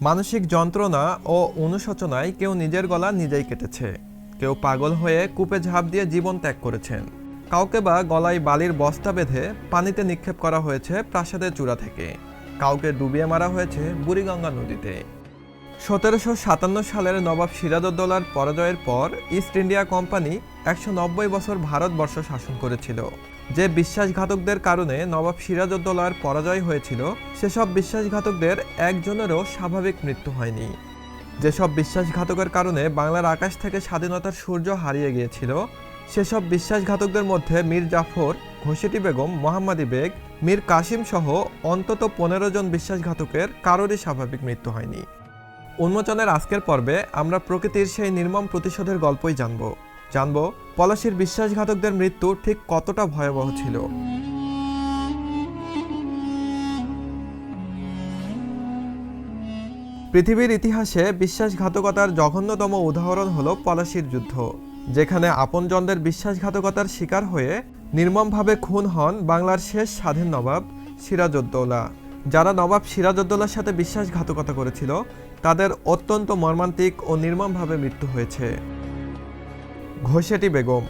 মানসিক যন্ত্রণা ও অনুশোচনায় কেউ নিজের গলা নিজেই কেটেছে। কেউ পাগল হয়ে কূপে ঝাঁপ দিয়ে জীবন ত্যাগ করেছেন। কাউকে বা গলায় বালির বস্তা বেঁধে পানিতে নিক্ষেপ করা হয়েছে প্রাসাদের চূড়া থেকে। কাউকে ডুবিয়ে মারা হয়েছে বুড়িগঙ্গা নদীতে। সতেরোশো সাতান্ন সালের নবাব সিরাজউদ্দৌলার পরাজয়ের পর ইস্ট ইন্ডিয়া কোম্পানি একশো নব্বই বছর ভারতবর্ষ শাসন করেছিল। যে বিশ্বাসঘাতকদের কারণে নবাব সিরাজউদ্দৌলার পরাজয় হয়েছিল, সেসব বিশ্বাসঘাতকদের একজনেরও স্বাভাবিক মৃত্যু হয়নি। যেসব বিশ্বাসঘাতকের কারণে বাংলার আকাশ থেকে স্বাধীনতার সূর্য হারিয়ে গিয়েছিল, সেসব বিশ্বাসঘাতকদের মধ্যে মীর জাফর, ঘোষেটি বেগম, মোহাম্মদী বেগ মীর কাসিম সহ অন্তত পনেরো জন বিশ্বাসঘাতকের কারোরই স্বাভাবিক মৃত্যু হয়নি। উন্মোচনের আজকের পর্বে আমরা প্রকৃতির সেই নির্মম প্রতিশোধের গল্পই জানব। জানব পলাশির বিশ্বাসঘাতকদের মৃত্যু ঠিক কতটা ভয়াবহ ছিল। পৃথিবীর ইতিহাসে বিশ্বাসঘাতকতার জঘন্যতম উদাহরণ হলো পলাশির যুদ্ধ, যেখানে আপনজনদের বিশ্বাসঘাতকতার শিকার হয়ে নির্মমভাবে খুন হন বাংলার শেষ স্বাধীন নবাব সিরাজউদ্দৌলা। যারা নবাব সিরাজউদ্দৌলার সাথে বিশ্বাসঘাতকতা করেছিল, তাদের অত্যন্ত মর্মান্তিক ও নির্মমভাবে মৃত্যু হয়েছে। ঘোষেটি বেগম।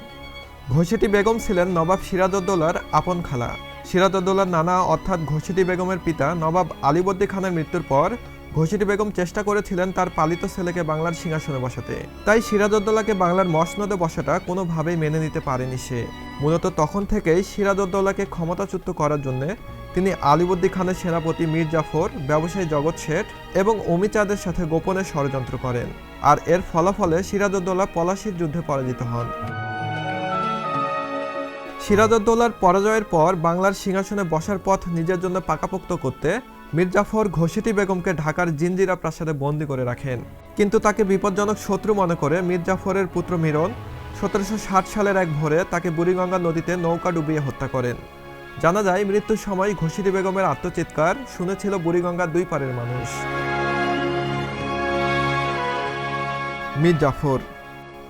ঘোষেটি বেগম ছিলেন নবাব সিরাজউদ্দৌলার আপন খালা। সিরাজউদ্দৌলার নানা অর্থাৎ ঘোষেটি বেগমের পিতা নবাব আলীবর্দী খানের মৃত্যুর পর ঘোষেটি বেগম চেষ্টা করেছিলেন তার পালিত ছেলেকে বাংলার সিংহাসনে বসাতে। তাই সিরাজউদ্দৌলাকে বাংলার মসনদে বসাটা কোনোভাবেই মেনে নিতে পারেনি সে। মূলত তখন থেকেই সিরাজউদ্দৌলাকে ক্ষমতাচ্যুত করার জন্য তিনি আলিবর্দী খানের সেনাপতি মীর জাফর, ব্যবসায়ী জগৎ শেঠ এবং অমিচাঁদের সাথে গোপনে ষড়যন্ত্র করেন। আর এর ফলাফলে সিরাজউদ্দৌলা পলাশির যুদ্ধে পরাজিত হন। সিরাজউদ্দৌলার পরাজয়ের পর বাংলার সিংহাসনে বসার পথ নিজের জন্য পাকাপোক্ত করতে মির্জাফর ঘোষিটি বেগমকে ঢাকার জিঞ্জিরা প্রাসাদে বন্দী করে রাখেন। কিন্তু তাকে বিপজ্জনক শত্রু মনে করে মির্জাফরের পুত্র মিরন সতেরোশো ষাট সালের এক ভোরে তাকে বুড়িগঙ্গা নদীতে নৌকা ডুবিয়ে হত্যা করেন। জানা যায়, মৃত্যুর সময় ঘোষিটি বেগমের আত্মচিৎকার শুনেছিল বুড়িগঙ্গার দুই পারের মানুষ। মীর জাফর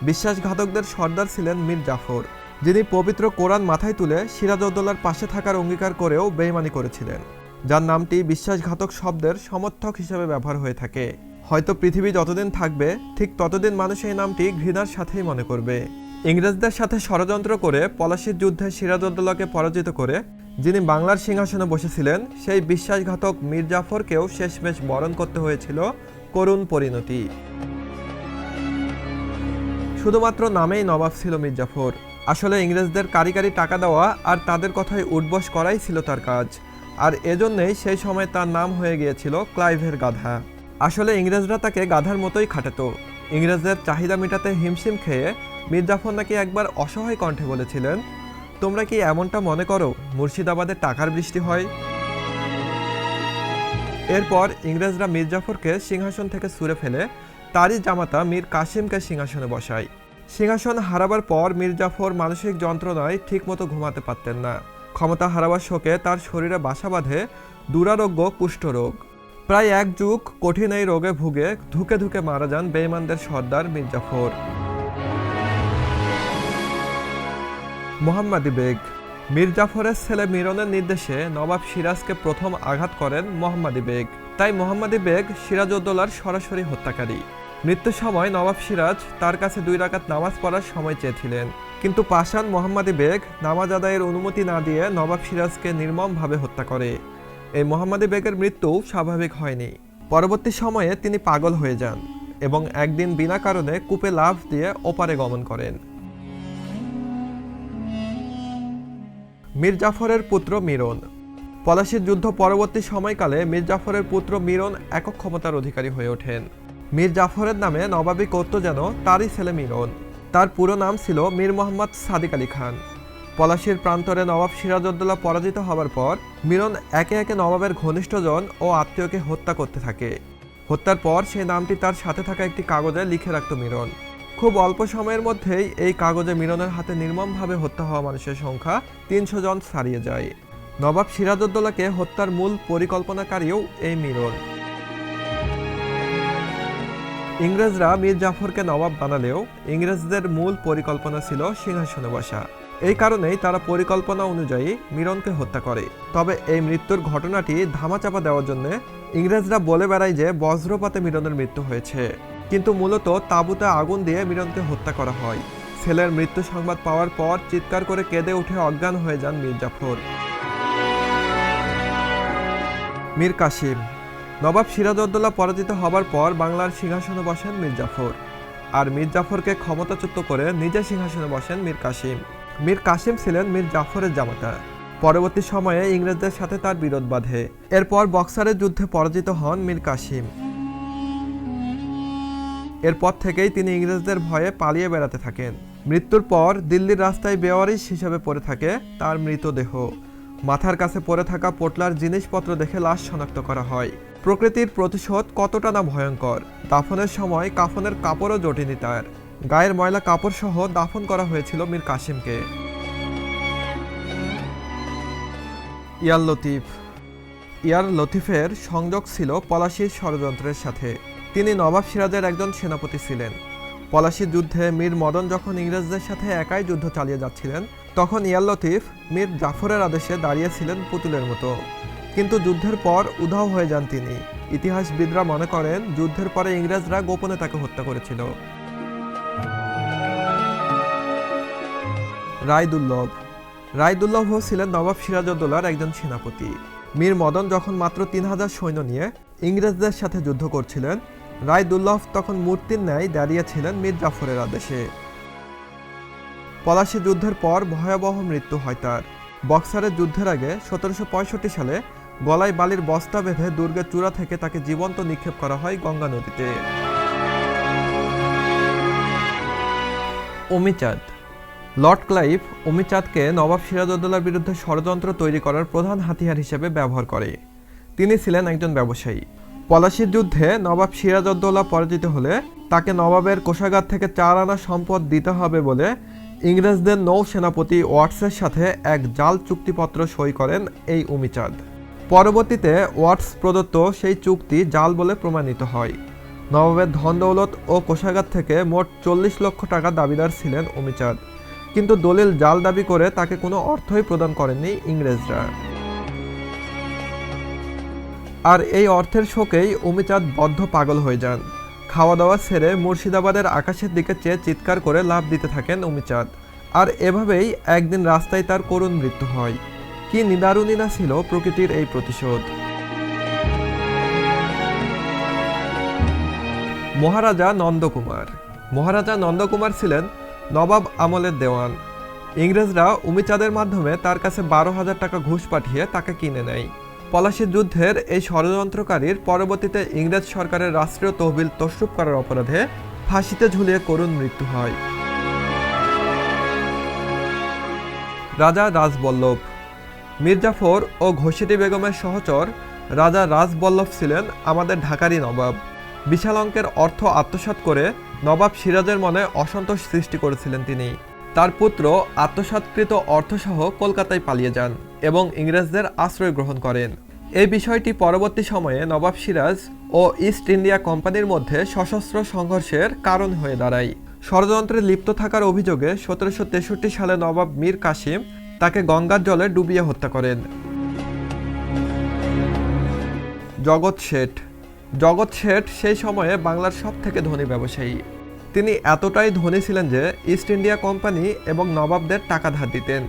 বিশ্বাসঘাতকদের সর্দার ছিলেন মীর জাফর যিনি পবিত্র কোরআন মাথায় তুলে সিরাজউদ্দৌলার পাশে থাকার অঙ্গীকার করেও বেইমানি করেছিলেন। যার নামটি বিশ্বাসঘাতক শব্দের সমর্থক হিসেবে ব্যবহার হয়ে থাকে। হয়তো পৃথিবী যতদিন থাকবে, ঠিক ততদিন মানুষ এই নামটি ঘৃণার সাথেই মনে করবে। ইংরেজদের সাথে ষড়যন্ত্র করে পলাশির যুদ্ধে সিরাজউদ্দৌলাকে পরাজিত করে, যিনি বাংলার সিংহাসনে বসেছিলেন, সেই বিশ্বাসঘাতক মীর জাফরকেও শেষমেশ বরণ করতে হয়েছিল করুণ পরিণতি। শুধুমাত্র নামেই নবাব ছিল মীর জাফর। আসলে ইংরেজদের কারিকারি টাকা দেওয়া আর তাদের কথায় উঠবস করাই ছিল তার কাজ। আর এজন্যই সেই সময় তার নাম হয়ে গিয়েছিল ক্লাইভের গাধা। আসলে ইংরেজরা তাকে গাধার মতোই খাটাতো। ইংরেজদের চাহিদা মেটাতে হিমশিম খেয়ে মীর জাফর নাকি একবার অসহায় কণ্ঠে বলেছিলেন, তোমরা কি এমনটা মনে করো, মুর্শিদাবাদে টাকার বৃষ্টি হয়? এরপর ইংরেজরা মীর জাফরকে সিংহাসন থেকে ছুঁড়ে ফেলে তারই জামাতা মীর কাসিমকে সিংহাসনে বসায়। সিংহাসন হারাবার পর মীর জাফর মানসিক যন্ত্রণায় ঠিকমতো ঘুমাতে পারতেন না। ক্ষমতা হারাবার শোকে তার শরীরে বাসা বাঁধে দুরারোগ্য কুষ্ঠরোগ। প্রায় এক যুগ কঠিন এই রোগে ভুগে ধুকে ধুকে মারা যান বেইমানদের সর্দার মীর জাফর। মোহাম্মদী বেগ, মীর জাফরের ছেলে মিরনের নির্দেশে নবাব সিরাজকে প্রথম আঘাত করেন মোহাম্মদী বেগ। তাই মোহাম্মদী বেগ সিরাজউদ্দৌলার সরাসরি হত্যাকারী। মৃত্যুর সময় নবাব সিরাজ তার কাছে দুই রাকাত নামাজ পড়ার সময় চেয়েছিলেন। কিন্তু পাশান মোহাম্মদী বেগ নামাজ আদায়ের অনুমতি না দিয়ে নবাব সিরাজকে নির্মমভাবে হত্যা করে। এই মোহাম্মদী বেগের মৃত্যু স্বাভাবিক হয়নি। পরবর্তী সময়ে তিনি পাগল হয়ে যান এবং একদিন বিনা কারণে কূপে লাফ দিয়ে ওপারে গমন করেন। মীর জাফরের পুত্র মিরন। পলাশির যুদ্ধ পরবর্তী সময়কালে মীর জাফরের পুত্র মিরন একক ক্ষমতার অধিকারী হয়ে ওঠেন। মীর জাফরের নামে নবাবী করত যেন তারই ছেলে মিরন। তার পুরো নাম ছিল মীর মোহাম্মদ সাদিক আলী খান। পলাশির প্রান্তরে নবাব সিরাজউদ্দৌলা পরাজিত হবার পর মিরন একে একে নবাবের ঘনিষ্ঠজন ও আত্মীয়কে হত্যা করতে থাকে। হত্যার পর সেই নামটি তার সাথে থাকা একটি কাগজে লিখে রাখত মিরন খুব অল্প সময়ের মধ্যেই এই কাগজে মিরনের হাতে নির্মমভাবে হত্যা হওয়া মানুষের সংখ্যা তিনশো জন ছাড়িয়ে যায়। নবাব সিরাজউদ্দৌলাকে হত্যার মূল পরিকল্পনাকারীও এই মিরন ইংরেজরা মীর জাফরকে নবাব বানালেও ইংরেজদের মূল পরিকল্পনা ছিল সিংহাসনে বসা। এই কারণেই তারা পরিকল্পনা অনুযায়ী মিরনকে হত্যা করে। তবে এই মৃত্যুর ঘটনাটি ধামাচাপা দেওয়ার জন্য ইংরেজরা বলে বেড়ায় যে বজ্রপাতে মিরনের মৃত্যু হয়েছে। কিন্তু মূলত তাঁবুতে আগুন দিয়ে মিরনকে হত্যা করা হয়। ছেলের মৃত্যু সংবাদ পাওয়ার পর চিৎকার করে কেঁদে উঠে অজ্ঞান হয়ে যান মীর জাফর। মীর কাসিম নবাব সিরাজউদ্দৌলা পরাজিত হবার পর বাংলার সিংহাসনে বসেন মীর জাফর আর মীর জাফরকে ক্ষমতাচ্যুত করে নিজে সিংহাসনে বসেন মীর কাসিম। মীর কাসিম ছিলেন মীর জাফরের জামাতা। পরবর্তী সময়ে ইংরেজদের সাথে তার বিরোধ বাধে। এরপর বক্সারের যুদ্ধে পরাজিত হন মীর কাসিম। এরপর থেকেই তিনি ইংরেজদের ভয়ে পালিয়ে বেড়াতে থাকেন। মৃত্যুর পর দিল্লির রাস্তায় বেওয়ারিশ হিসেবে পড়ে থাকে তার মৃতদেহ। মাথার কাছে পড়ে থাকা পোটলার জিনিসপত্র দেখে লাশ শনাক্ত করা হয়। প্রকৃতির প্রতিশোধ কতটা না ভয়ঙ্কর? দাফনের সময় কাফনের কাপড়ও জটেনি তার। গায়ের ময়লা কাপড় সহ দাফন করা হয়েছিল মীর কাসিমকে। ইয়ার লতিফ। ইয়ার লতিফের সংযোগ ছিল পলাশির ষড়যন্ত্রের সাথে। তিনি নবাব সিরাজের একজন সেনাপতি ছিলেন। পলাশির যুদ্ধে মীর মদন যখন ইংরেজদের সাথে একাই যুদ্ধ চালিয়ে যাচ্ছিলেন, তখন ইয়ার লতিফ মীর জাফরের আদেশে দাঁড়িয়েছিলেন পুতুলের মতো। কিন্তু যুদ্ধের পর উধাও হয়ে যান তিনি। ইতিহাসবিদরা মনে করেন, যুদ্ধের পরে ইংরেজরা গোপনে তাকে হত্যা করেছিল। রায়দুল্লভ রায়দুল্লভ ছিলেন নবাব সিরাজউদ্দৌলার একজন সেনাপতি। মীর মদন যখন মাত্র তিন হাজার সৈন্য নিয়ে ইংরেজদের সাথে যুদ্ধ করছিলেন রায়দুল্লভ তখন মূর্তির ন্যায় দাঁড়িয়েছিলেন মীর জাফরের আদেশে। পলাশী যুদ্ধের পর ভয়াবহ মৃত্যু হয় তার। বক্সারের যুদ্ধের আগে সতেরোশো পঁয়ষট্টি সালে গলায় বালির বস্তা বেঁধে দুর্গের চূড়া থেকে তাকে জীবন্ত নিক্ষেপ করা হয় গঙ্গা নদীতে। অমিচাঁদ। লর্ড ক্লাইভ অমিচাঁদকে নবাব সিরাজউদ্দৌলার বিরুদ্ধে ষড়যন্ত্র তৈরি করার প্রধান হাতিয়ার হিসেবে ব্যবহার করে। তিনি ছিলেন একজন ব্যবসায়ী। পলাশির যুদ্ধে নবাব সিরাজউদ্দৌলা পরাজিত হলে তাকে নবাবের কোষাগার থেকে চার আনা সম্পদ দিতে হবে বলে ইংরেজদের নৌ সেনাপতি ওয়াটসের সাথে এক জাল চুক্তিপত্র সই করেন এই উমিচাঁদ পরবর্তীতে ওয়াটস প্রদত্ত সেই চুক্তি জাল বলে প্রমাণিত হয়। নবাবের ধন দৌলত ও কোষাগার থেকে মোট চল্লিশ লক্ষ টাকা দাবিদার ছিলেন অমিচাঁদ। কিন্তু দলিল জাল দাবি করে তাকে কোনো অর্থই প্রদান করেননি ইংরেজরা। আর এই অর্থের শোকেই অমিচাঁদ বদ্ধ পাগল হয়ে যান। খাওয়া দাওয়া ছেড়ে মুর্শিদাবাদের আকাশের দিকে চেয়ে চিৎকার করে লাভ দিতে থাকেন অমিচাঁদ। আর এভাবেই একদিন রাস্তায় তার করুণ মৃত্যু হয়। কি নিদারুণী না ছিল প্রকৃতির এই প্রতিশোধ? মহারাজা নন্দকুমার। মহারাজা নন্দকুমার ছিলেন নবাব আমলের দেওয়ান। ইংরেজরা উমিচাঁদের মাধ্যমে তার কাছে বারো হাজার টাকা ঘুষ পাঠিয়ে তাকে কিনে নেয়। পলাশির যুদ্ধের এই ষড়যন্ত্রকারীর পরবর্তীতে ইংরেজ সরকারের রাষ্ট্রীয় তহবিল তসরুপ করার অপরাধে ফাঁসিতে ঝুলিয়ে করুণ মৃত্যু হয়। রাজা রাজবল্লভ মির্জাফর ও ঘোষিটি বেগমের সহচর রাজা রাজবল্লভ ছিলেন আমাদের ঢাকারই নবাব। বিশাল অঙ্কের অর্থ আত্মসাৎ করে নবাব সিরাজের মনে অসন্তোষ সৃষ্টি করেছিলেন তিনি। তার পুত্র আত্মসাৎকৃত অর্থসহ কলকাতায় পালিয়ে যান এবং ইংরেজদের আশ্রয় গ্রহণ করেন। এই বিষয়টি পরবর্তী সময়ে নবাব সিরাজ ও ইস্ট ইন্ডিয়া কোম্পানির মধ্যে সশস্ত্র সংঘর্ষের কারণ হয়ে দাঁড়ায়। ষড়যন্ত্রে লিপ্ত থাকার অভিযোগে সতেরোশো তেষট্টি সালে নবাব মীর কাসিম তাকে গঙ্গার জলে ডুবিয়ে হত্যা করেন। জগৎ শেঠ। জগৎ শেঠ সেই সময়ে বাংলার সব থেকে ধনী ব্যবসায়ী। তিনি এতটাই ধনী ছিলেন যে ইস্ট ইন্ডিয়া কোম্পানি এবং নবাবদের টাকা ধার দিতেন।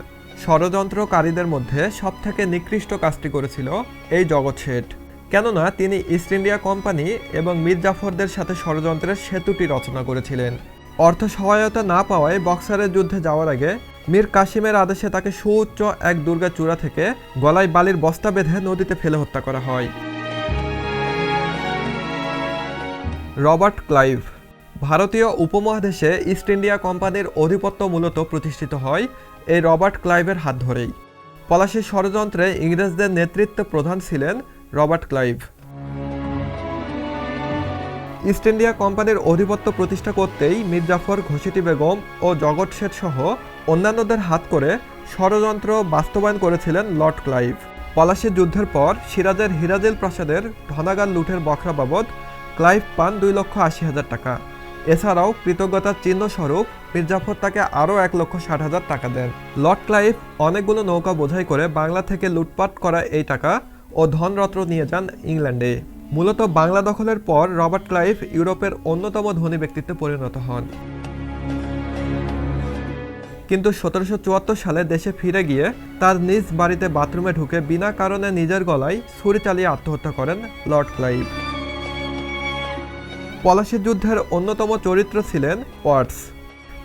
ষড়যন্ত্রকারীদের মধ্যে সবথেকে নিকৃষ্ট কাজটি করেছিল এই জগৎ শেঠ। কেননা তিনি ইস্ট ইন্ডিয়া কোম্পানি এবং মীর জাফরদের সাথে ষড়যন্ত্রের সেতুটি রচনা করেছিলেন। অর্থ সহায়তা না পাওয়ায় বক্সারের যুদ্ধে যাওয়ার আগে মীর কাশিমের আদেশে তাকে সুউচ্চ এক দুর্গা চূড়া থেকে গলায় বালির বস্তা বেঁধে নদীতে ফেলে হত্যা করা হয়। রবার্ট ক্লাইভ ভারতীয় উপমহাদেশে ইস্ট ইন্ডিয়া কোম্পানির আধিপত্য মূলত প্রতিষ্ঠিত হয় এই রবার্ট ক্লাইভের হাত ধরেই। পলাশির ষড়যন্ত্রে ইংরেজদের নেতৃত্ব প্রধান ছিলেন রবার্ট ক্লাইভ। ইস্ট ইন্ডিয়া কোম্পানির আধিপত্য প্রতিষ্ঠা করতেই মীর জাফর ঘোষিটি বেগম ও জগৎ শেঠ সহ অন্যান্যদের হাত করে ষড়যন্ত্র বাস্তবায়ন করেছিলেন লর্ড ক্লাইভ। পলাশির যুদ্ধের পর সিরাজের হিরাজেল প্রাসাদের ধনাগার লুঠের বখরা বাবদ ক্লাইভ পান দুই লক্ষ আশি হাজার টাকা। এছাড়াও কৃতজ্ঞতার চিহ্ন স্বরূপ মির্জাফর তাকে আরও এক লক্ষ ষাট হাজার টাকা দেন। লর্ড ক্লাইভ অনেকগুলো নৌকা বোঝাই করে বাংলা থেকে লুটপাট করা এই টাকা ও ধনরত্ন নিয়ে যান ইংল্যান্ডে। মূলত বাংলা দখলের পর রবার্ট ক্লাইভ ইউরোপের অন্যতম ধনী ব্যক্তিত্বে পরিণত হন। কিন্তু সতেরোশো চুয়াত্তর সালে দেশে ফিরে গিয়ে তার নিজ বাড়িতে বাথরুমে ঢুকে বিনা কারণে নিজের গলায় ছুরি চালিয়ে আত্মহত্যা করেন লর্ড ক্লাইভ। পলাশির যুদ্ধের অন্যতম চরিত্র ছিলেন ওয়াটস।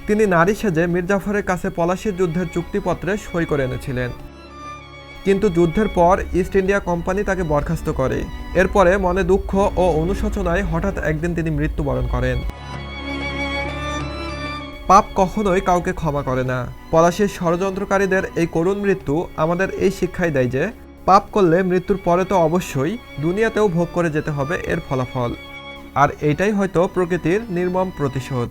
তিনি নারী সেজে মির্জাফরের কাছে পলাশির যুদ্ধের চুক্তিপত্রে সই করে এনেছিলেন। কিন্তু যুদ্ধের পর ইস্ট ইন্ডিয়া কোম্পানি তাকে বরখাস্ত করে। এরপরে মনে দুঃখ ও অনুশোচনায় হঠাৎ একদিন তিনি মৃত্যুবরণ করেন। পাপ কখনোই কাউকে ক্ষমা করে না। পলাশির ষড়যন্ত্রকারীদের এই করুণ মৃত্যু আমাদের এই শিক্ষাই দেয় যে, পাপ করলে মৃত্যুর পরে তো অবশ্যই দুনিয়াতেও ভোগ করে যেতে হবে এর ফলাফল। আর এইটাই হয়তো প্রকৃতির নির্মম প্রতিশোধ।